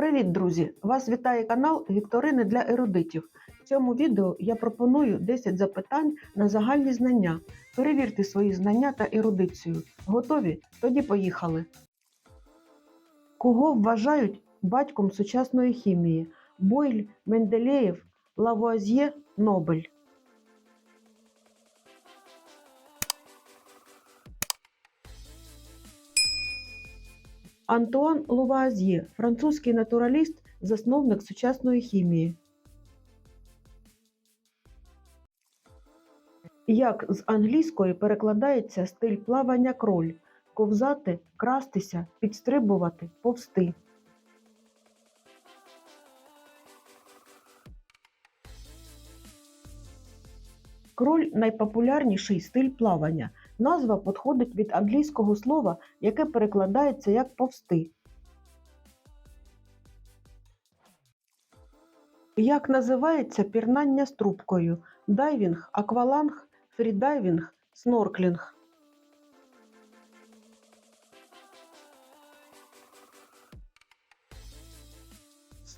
Привіт, друзі! Вас вітає канал Вікторини для ерудитів. В цьому відео я пропоную 10 запитань на загальні знання. Перевірте свої знання та ерудицію. Готові? Тоді поїхали. Кого вважають батьком сучасної хімії? Бойль, Менделєєв, Лавуазьє, Нобель. Антуан Лувуазьє – французький натураліст, засновник сучасної хімії. Як з англійської перекладається стиль плавання кроль? Ковзати, крастися, підстрибувати, повсти. Кроль найпопулярніший стиль плавання. Назва походить від англійського слова, яке перекладається як повсти. Як називається пірнання з трубкою? Дайвінг, акваланг, фрідайвінг, снорклінг.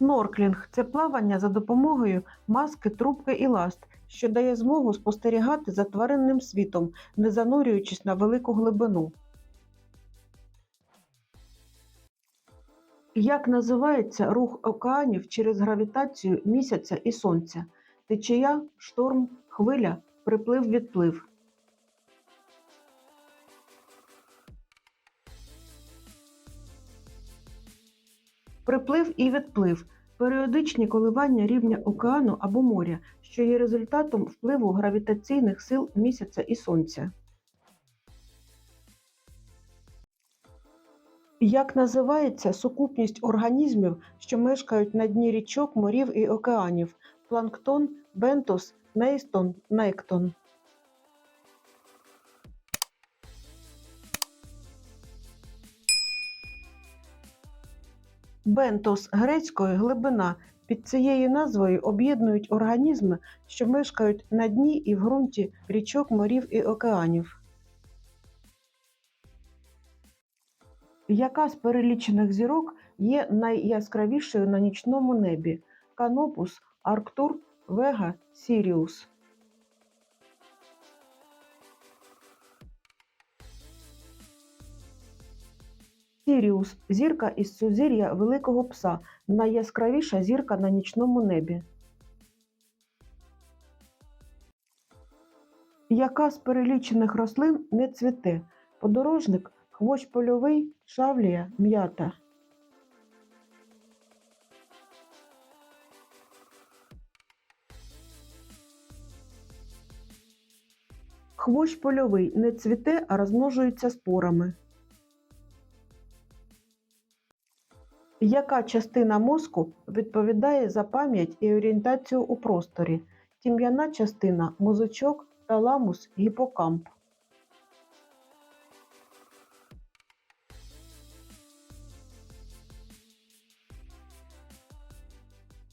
Снорклінг це плавання за допомогою маски, трубки і ласт, що дає змогу спостерігати за тваринним світом, не занурюючись на велику глибину. Як називається рух океанів через гравітацію місяця і сонця? Течія, шторм, хвиля, приплив, відплив. Приплив і відплив періодичні коливання рівня океану або моря, що є результатом впливу гравітаційних сил місяця і сонця. Як називається сукупність організмів, що мешкають на дні річок, морів і океанів? Планктон, бентос, нейстон, нектон. Бентос грецькою глибина. Під цією назвою об'єднують організми, що мешкають на дні і в ґрунті річок, морів і океанів. Яка з перелічених зірок є найяскравішою на нічному небі? Канопус, Арктур, Вега, Сіріус. Сіріус зірка із сузір'я Великого Пса, найяскравіша зірка на нічному небі. Яка з перелічених рослин не цвіте? Подорожник, хвощ польовий, шавлія, м'ята. Хвощ польовий не цвіте, а розмножується спорами. Яка частина мозку відповідає за пам'ять і орієнтацію у просторі? Тім'яна частина, мозочок, таламус, гіпокамп.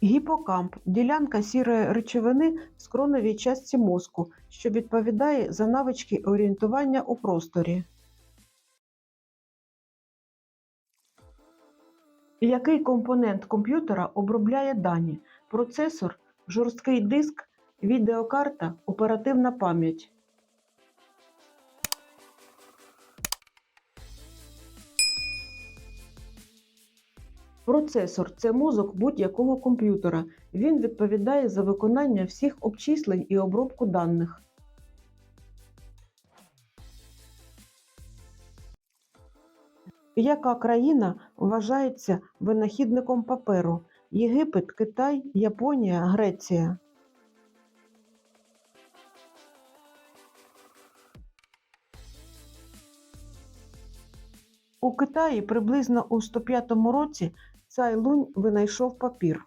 Гіпокамп ділянка сірої речовини в скроновій частці мозку, що відповідає за навички орієнтування у просторі. Який компонент комп'ютера обробляє дані? Процесор, жорсткий диск, відеокарта, оперативна пам'ять. Процесор це мозок будь-якого комп'ютера. Він відповідає за виконання всіх обчислень і обробку даних. Яка країна вважається винахідником паперу? Єгипет, Китай, Японія, Греція. У Китаї приблизно у 105 році Цай Лунь винайшов папір.